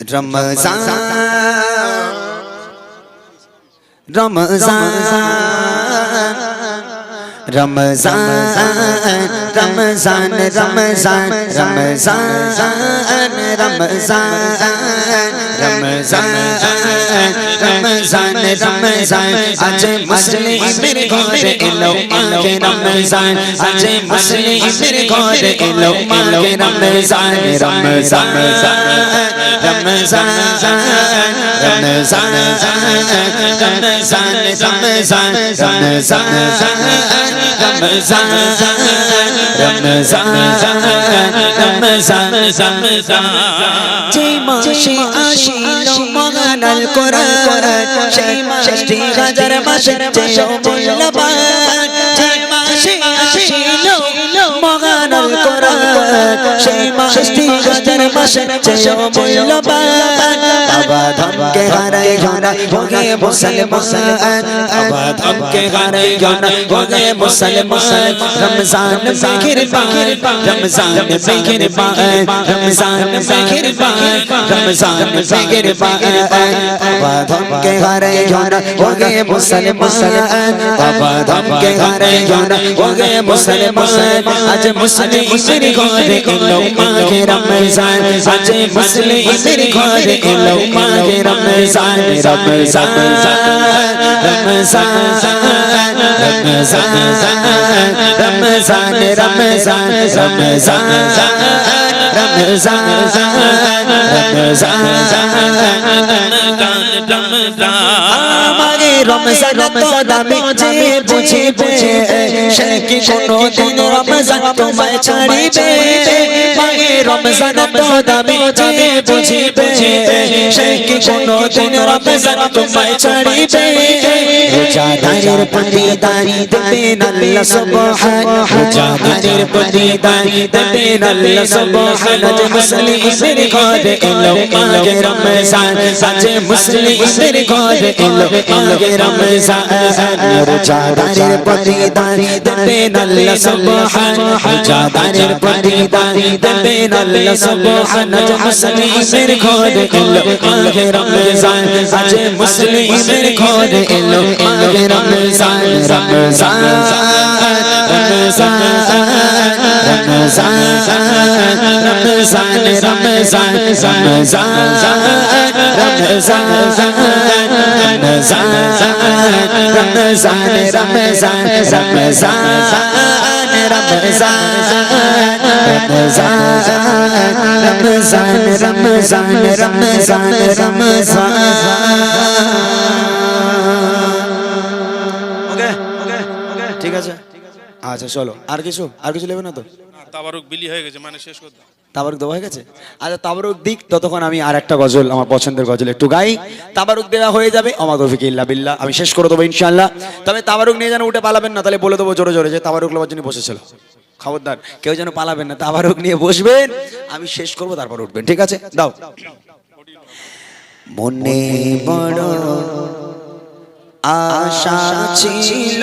রমজান রমজান রমজান রমজান রমজান রমজান রমজান রমজান রমজান রমজান আজ মুসলিমের ঘরে এলো মাঘে রমজান আজ মুসলিমের ঘরে এলো মাঘে রমজান রমজান রমজান রমজান রমজান রমজান রমজান রমজান রমজান রমজান রমজান যে মাসে আসিল মহান আল কোরআন সেই মাসটি হাজার মাসের চেয়েও মূল্যবান। মাসের চেয়েও মূল্যবান। বাবা ধমকে হারাই হারাই ভোগে মুসলমান। বাবা ধমকে হারাই হারাই ভোগে মুসলমান। রমজান মেঘের পাহাড় রমজান মেঘের পাহাড় রমজান মেঘের পাহাড় রমজান মেঘের পাহাড় বাবা ধমকে হারাই হারাই ভোগে মুসলমান। বাবা ধমকে হারাই হারাই ভোগে মুসলমান। আজ মুসলিমের ঘরে এলো মাঘে রমজান। আজ মুসলিমের ঘরে এলো মাঘে রমজান রমজান রমজান রমজান রমজান রমজান রমজান রমজান আমারে রমজান তো দামি যে বুঝে বুঝে সে কি কোনো দিন রমজান তোমায় ছাড়িবে? মাগে রমজান তো দামি যে বুঝে বুঝে সে কি কোনো দিন রমজান তোমায় ছাড়িবে? রোজাদারের প্রতি দানি দেবেন আল্লাহ সুবহান রোজাদারের প্রতি দানি দেবেন আল্লাহ সুবহান আজ মুসলিমের ঘরে এলো মাগে রমজান আজ মুসলিমের ঘরে এলো মাগে রমজান রোজাদারের প্রতি দানি দেবেন আল্লাহ সুবহান রোজাদারের প্রতি দানি দেবেন আল্লাহ সুবহান আজ মুসলিমের ঘরে এলো মাগে রমজান আজ মুসলিমের ঘরে এলো মাগে রমজান রমজান রমজান রমজান রমজান রমজান রমজান রমজান রমজান রমজান রমজান আচ্ছা চলো। আর কিছু? আর কিছু নেবে না তো? তাবারুক বিলি হয়ে গেছে মানে শেষ করতে তাবারুক দেওয়া হয়ে গেছে? আচ্ছা তাবারুক দিক ততক্ষণ আমি আর একটা গজল আমার পছন্দের গজল একটু গাই। তাবারুক দেওয়া হয়ে যাবে আমার তৌফিক ইল্লা বিল্লাহ। আমি শেষ করে দেবো ইনশাআল্লাহ। তবে তাবারুক নিয়ে যেন উঠে পালাবেন না তাহলে বলে দেবো জোরে জোরে যে তাবারুক লবার জন্য বসেছিল। খবরদার কেউ যেন পালাবেন না তাবারুক নিয়ে বসবেন। আমি শেষ করব তারপর উঠবেন ঠিক আছে? দাও। মনে বড় আশা ছিল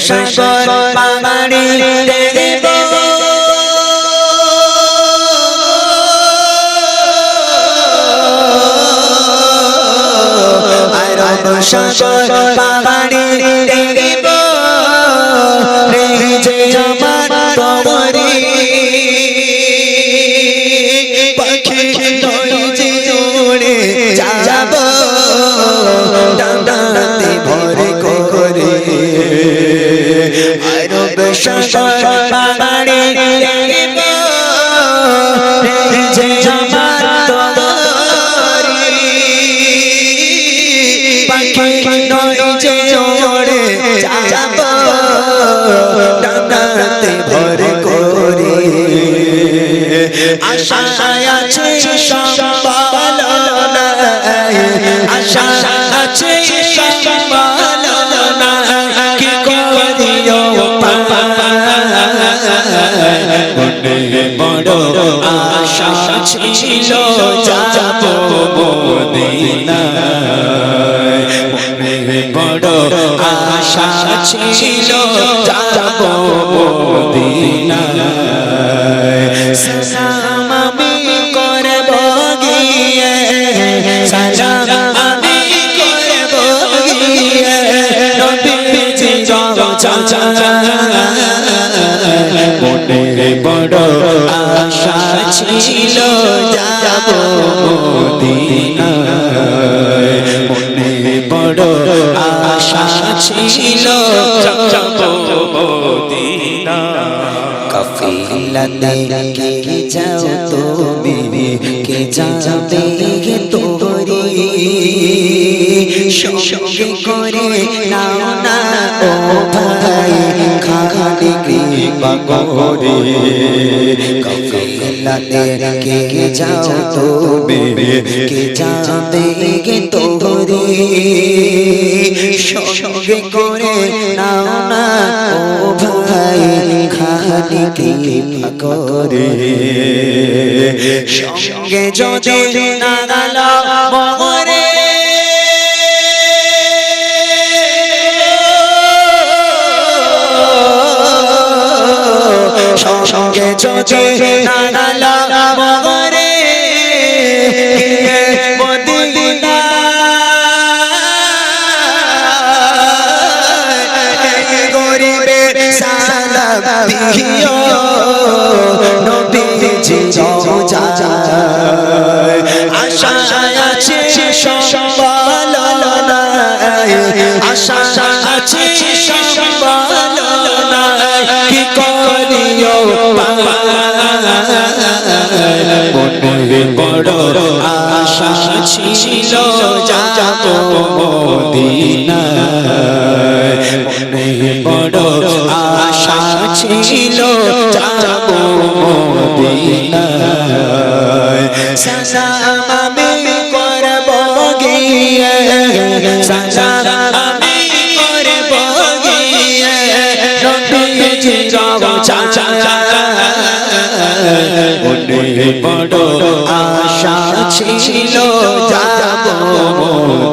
আরব সাগর পাহাড়ি দেব। আরব সাগর পাহাড়ি আশা আছে সম্বল আশা আছে সম্বল কি করিও মনে বড় আশা ছিল যাব মদিনায়। মনে বড় আশা ছিল যাব মদিনায় মনে বড় আশা ছিল যাব মনে বড় আশা ছিল যাব কে যাও তুমি, কে যাবে তোরি? সঙ্গে করে নাও না ও ভাই খালি কৃপা করে। কে যাও তুমি কে যাবে গে তোরি সঙ্গে করে নাও না ও ভাই খালি কৃপা করে সঙ্গে যদি না গেল মরে সঙ্গে যদি না গেল মরে মদিনা। গরিবের সালাম দিও, নবীজি যায়। আশা আছে সম্বল আশা আছে সম্বল কি করিও ছিল যাব মদিনায়। বড় আশা ছিল যাব মদিনায়। সালাম করব গিয়ে। সালাম করব গিয়ে। নবীজি যাব চাচা বড় আশা ছিল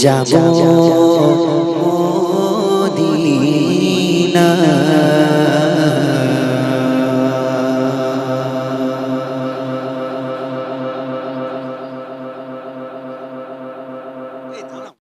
加加加加